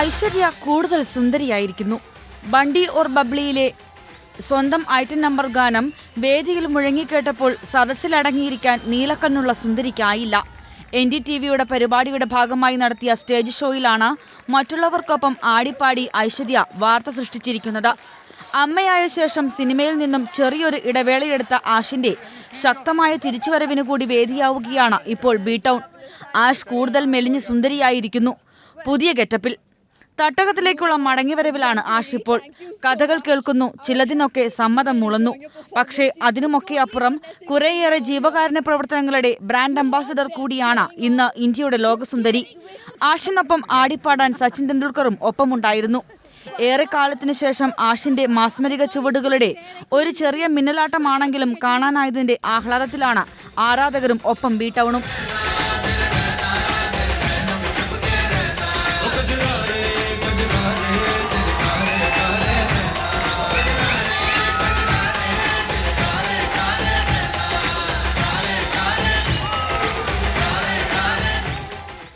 ഐശ്വര്യ കൂടുതൽ സുന്ദരിയായിരിക്കുന്നു. ബണ്ടി ഓർ ബബ്ലിയിലെ സ്വന്തം item number ഗാനം വേദിയിൽ മുഴങ്ങിക്കേട്ടപ്പോൾ സദസ്സിലടങ്ങിയിരിക്കാൻ നീലക്കണ്ണുള്ള സുന്ദരിക്കായില്ല. എൻ ഡി ടി വിയുടെ പരിപാടിയുടെ ഭാഗമായി നടത്തിയ സ്റ്റേജ് ഷോയിലാണ് മറ്റുള്ളവർക്കൊപ്പം ആടിപ്പാടി ഐശ്വര്യ വാർത്ത സൃഷ്ടിച്ചിരിക്കുന്നത്. അമ്മയായ ശേഷം സിനിമയിൽ നിന്നും ചെറിയൊരു ഇടവേളയെടുത്ത ആഷിന്റെ ശക്തമായ തിരിച്ചുവരവിന് കൂടി വേദിയാവുകയാണ് ഇപ്പോൾ ബി ടൗൺ. ആഷ് കൂടുതൽ മെലിഞ്ഞ് സുന്ദരിയായിരിക്കുന്നു. പുതിയ ഗെറ്റപ്പിൽ തട്ടകത്തിലേക്കുള്ള മടങ്ങിവരവിലാണ് ആഷിപ്പോൾ കഥകൾ കേൾക്കുന്നു. ചിലതിനൊക്കെ സമ്മതം മുളന്നു. പക്ഷേ അതിനുമൊക്കെ അപ്പുറം കുറേയേറെ ജീവകാരുണ്യ പ്രവർത്തനങ്ങളുടെ ബ്രാൻഡ് അംബാസഡർ കൂടിയാണ് ഇന്ന് ഇന്ത്യയുടെ ലോകസുന്ദരി. ആഷിനൊപ്പം ആടിപ്പാടാൻ സച്ചിൻ തെണ്ടുൽക്കറും ഒപ്പമുണ്ടായിരുന്നു. ഏറെക്കാലത്തിനു ശേഷം ആഷിന്റെ മാസ്മരിക ചുവടുകളുടെ ഒരു ചെറിയ മിന്നലാട്ടമാണെങ്കിലും കാണാനായതിന്റെ ആഹ്ലാദത്തിലാണ് ആരാധകരും ഒപ്പം B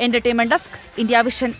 entertainment desk India Vision